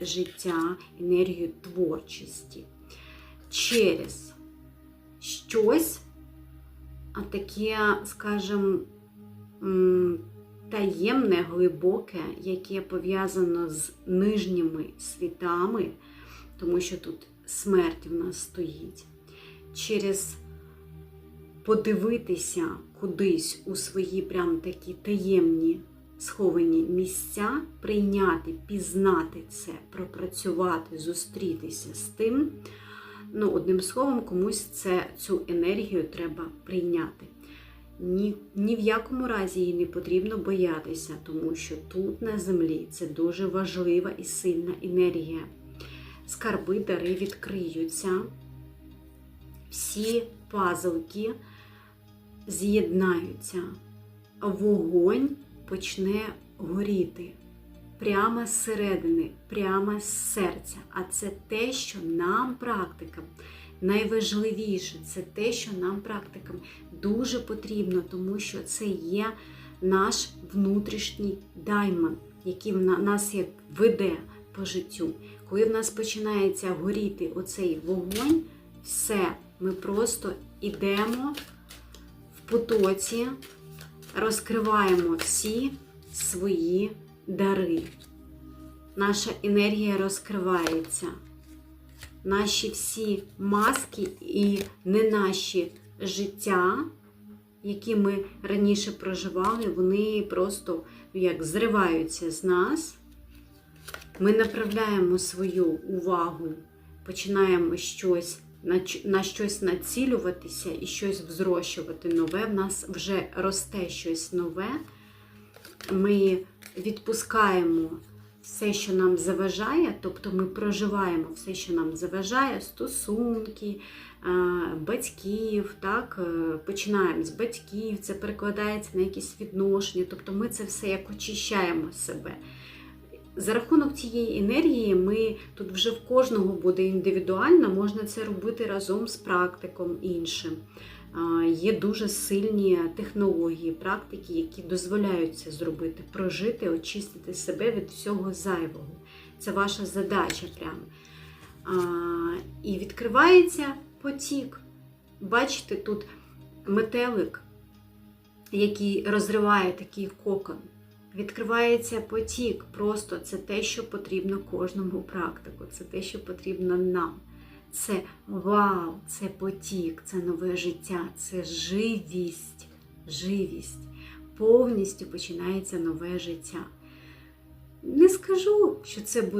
життя, енергію творчості. Через щось, таке, скажімо, таємне, глибоке, яке пов'язано з нижніми світами, тому що тут смерть в нас стоїть. Через подивитися кудись у свої прям такі таємні сховані місця, прийняти, пізнати це, пропрацювати, зустрітися з тим. Ну, одним словом, комусь це, цю енергію треба прийняти. Ні, ні в якому разі їй не потрібно боятися, тому що тут на землі це дуже важлива і сильна енергія. Скарби, дари відкриються, всі пазлики з'єднаються, вогонь почне горіти прямо зсередини, прямо з серця. А це те, що нам, практикам, найважливіше, це те, що нам, практикам, дуже потрібно, тому що це є наш внутрішній даймон, який в нас як веде по життю. Коли в нас починається горіти оцей вогонь, все, ми просто йдемо в потоці, розкриваємо всі свої дари. Наша енергія розкривається. Наші всі маски і не наші життя, які ми раніше проживали, вони просто як зриваються з нас. Ми направляємо свою увагу, починаємо щось на, щось націлюватися і щось взрощувати нове. В нас вже росте щось нове. Ми відпускаємо все, що нам заважає, тобто ми проживаємо все, що нам заважає, стосунки, батьків, так, е, починаємо з батьків, це перекладається на якісь відношення, тобто ми це все як очищаємо себе. За рахунок цієї енергії ми тут вже в кожного буде індивідуально, можна це робити разом з практиком іншим. Є дуже сильні технології, практики, які дозволяють це зробити, прожити, очистити себе від всього зайвого. Це ваша задача прямо. І відкривається потік. Бачите, тут метелик, який розриває такий кокон. Відкривається потік. Просто це те, що потрібно кожному практику, це те, що потрібно нам. Це вау, це потік, це нове життя, це живість, живість. Повністю починається нове життя. Не скажу, що це буде.